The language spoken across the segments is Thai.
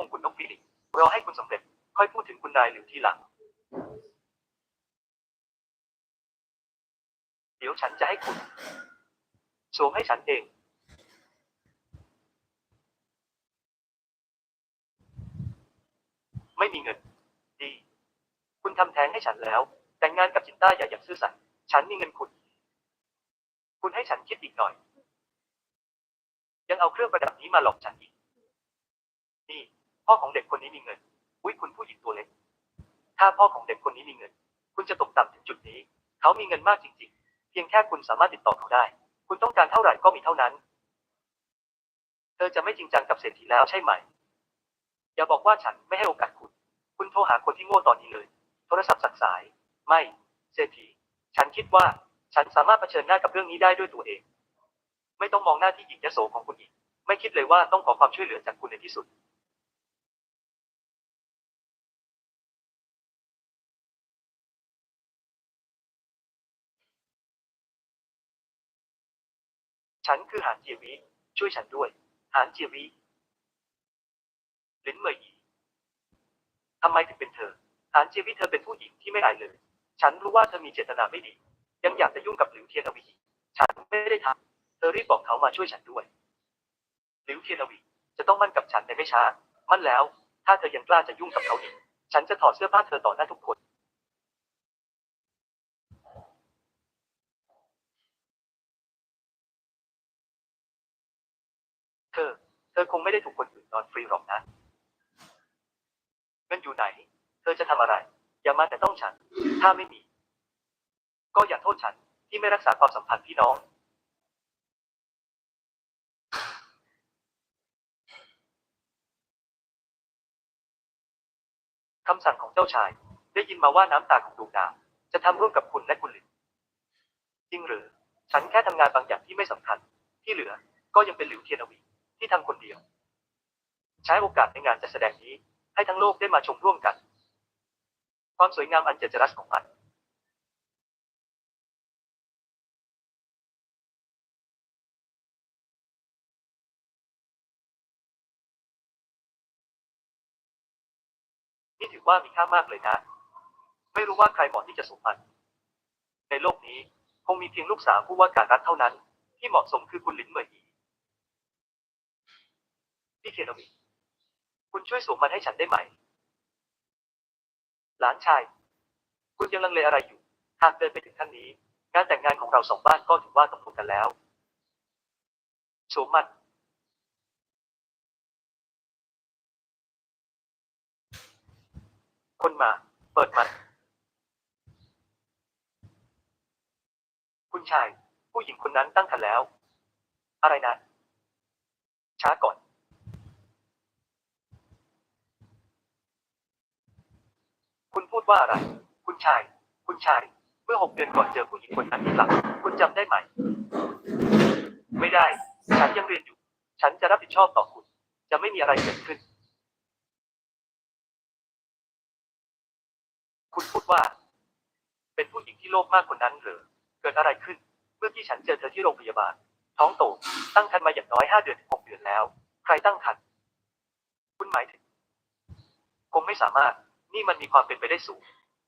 มงกุฎนกฟีนิกซ์รอให้คุณสำเร็จค่อยพูดถึงคุณนายหลิวทีหลัง เดี๋ยวฉันจะให้คุณสวมให้ฉันเอง ไม่มีเงิน ดี คุณทำแท้งให้ฉันแล้ว แต่งงานกับจินต้าอย่าอย่างซื่อสัตย์ฉันมีเงินคุณ คุณให้ฉันคิดอีกหน่อย ยังเอาเครื่องประดับนี้มาหลอกฉันอีก นี่ พ่อของเด็กคนนี้มีเงิน อุ้ยคุณผู้หญิงตัวเล็ก ถ้าพ่อของเด็กคนนี้มีเงิน คุณจะตกต่ำถึงจุดนี้ เขามีเงินมากจริง ๆ เพียงแค่คุณสามารถติดต่อเขาได้ คุณต้องการเท่าไหร่ก็มีเท่านั้น เธอจะไม่จริงจังกับเศรษฐีแล้วใช่ไหม อย่าบอกว่าฉันไม่ให้โอกาสคุณ คุณโทรหาคนที่โง่ตอนนี้เลย โทรศัพท์สักสาย ไม่ เศรษฐี ฉันคิดว่าฉันสามารถเผชิญหน้ากับเรื่องนี้ได้ด้วยตัวเอง ไม่ต้องมองหน้าที่หญิงยโสของคุณอีก ไม่คิดเลยว่าต้องขอความช่วยเหลือจากคุณในที่สุด ฉันคือหานเจียวีช่วยฉันด้วย หานเจียวีลิ้นเมยอีทำไมถึงเป็นเธอ หานเจียวีเธอเป็นผู้หญิงที่ไม่อายเลย ฉันรู้ว่าเธอมีเจตนาไม่ดี ยังอยากจะยุ่งกับหลิวเทียนอวีฉันไม่ได้ทำเธอรีบบอกเขามาช่วยฉันด้วยหลิวเทียนอวีจะต้องมั่นกับฉันในไม่ช้า มั่นแล้ว ถ้าเธอยังกล้าจะยุ่งกับเขาอีก ฉันจะถอดเสื้อผ้าเธอต่อหน้าทุกคน เธอ เธอคงไม่ได้ถูกคนอื่นนอนฟรีหรอกนะ เงินอยู่ไหน เธอจะทำอะไร อย่ามาแต่ต้องฉัน ถ้าไม่มี ก็อย่าโทษฉันที่ไม่รักษาความสัมพันธ์พี่น้อง คำสั่งของเจ้าชาย ได้ยินมาว่าน้ำตาของดวงดาวจะทำร่วมกับคุณและคุณหลินจริงหรือ ฉันแค่ทำงานบางอย่างที่ไม่สำคัญ ที่เหลือก็ยังเป็นหลิวเทียนอวี ที่ทำคนเดียว ใช้โอกาสในงานจัดแสดงนี้ ให้ทั้งโลกได้มาชมร่วมกัน ความสวยงามอันเจริญจรัสของมันนี่ถือว่ามีค่ามากเลยนะ ไม่รู้ว่าใครเหมาะที่จะสมมัน ในโลกนี้คงมีเพียงลูกสาวผู้ว่าการรัฐเท่านั้น ที่เหมาะสมคือคุณลินเหมยอี พี่เทียนอวี คุณช่วยสวมมันให้ฉันได้ไหม หลานชาย คุณยังลังเลอะไรอยู่ หากเดินไปถึงขั้นนี้ งานแต่งงานของเราสองบ้านก็ถือว่าตกลงกันแล้ว สวมมันคนมา เปิดมัน คุณชาย ผู้หญิงคนนั้นตั้งครรภ์แล้ว อะไรนะ ช้าก่อน คุณพูด ว่าอะไร คุณชาย คุณชาย เมื่อหกเดือนก่อนเจอผู้หญิงคนนั้นที่หลังคุณจำได้ไหม ไม่ได้ ฉันยังเรียนอยู่ ฉันจะรับผิดชอบต่อคุณ จะไม่มีอะไรเกิดขึ้น คุณพูดว่า เป็นผู้หญิงที่โลภมากกว่านั้นหรือ เกิดอะไรขึ้น เมื่อที่ฉันเจอเธอที่โรงพยาบาล ท้องโต ตั้งครรภ์มาอย่างน้อยห้าเดือนถึงหกเดือนแล้ว ใครตั้งครรภ์ คุณหมายถึงคงไม่สามารถ นี่มันมีความเป็นไปได้สูง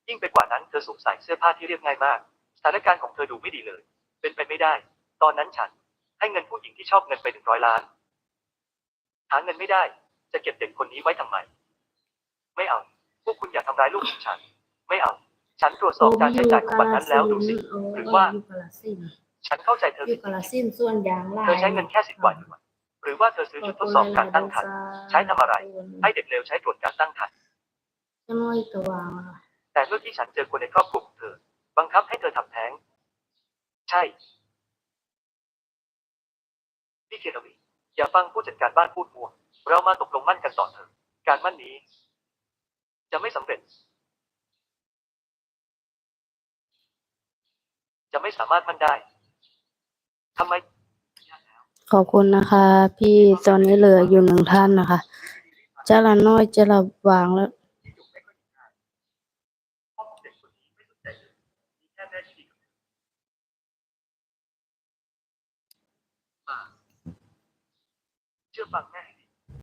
ยิ่งไปกว่านั้นเธอสวมใส่เสื้อผ้าที่เรียบง่ายมาก สถานการณ์ของเธอดูไม่ดีเลย เป็นไปไม่ได้ ตอนนั้นฉัน ให้เงินผู้หญิงที่ชอบเงินไปหนึ่งร้อยล้าน หาเงินไม่ได้ จะเก็บเด็กคนนี้ไว้ทำไม ไม่เอา พวกคุณอย่าทำร้ายลูกของฉัน ไม่เอา ฉันตรวจสอบการใช้จ่ายของวันนั้นแล้วดูสิ หรือว่าอยู่กาลสินธุ์ฉันเข้าใจเธออผิยู่ดกาลสินธุ์ส่วนยางลายเธอใช้เงินแค่สิบกว่าหน่วยหรือว่าเธอซื้อชุดทดสอบการตั้งครรภ์ใช้ทำอะไร ให้เด็กเลวใช้ตรวจการตั้งครรภ์ จะน้อยตัววางอะค่ะแต่เมื่อที่ฉันเจอคนในครอบครัวของเธอ บังคับให้เธอทำแท้ง ใช่พี่เคนวีอย่าฟังผู้จัดการบ้านพูดมัว เรามาตกลงมั่นกันต่อเถอะ การมั่นนี้ จะไม่สำเร็จ จะไม่สามารถมั่นได้ทำไม ขอบคุณนะคะ พี่ตอนนี้เหลืออยู่หนึ่งท่านนะคะเจ้าละน้อยเจะระวางแล้ว เด็กคนนี้ไม่สนใจเลยมีแค่ไม่ชีวิกับเม่เชื่อฟังแม่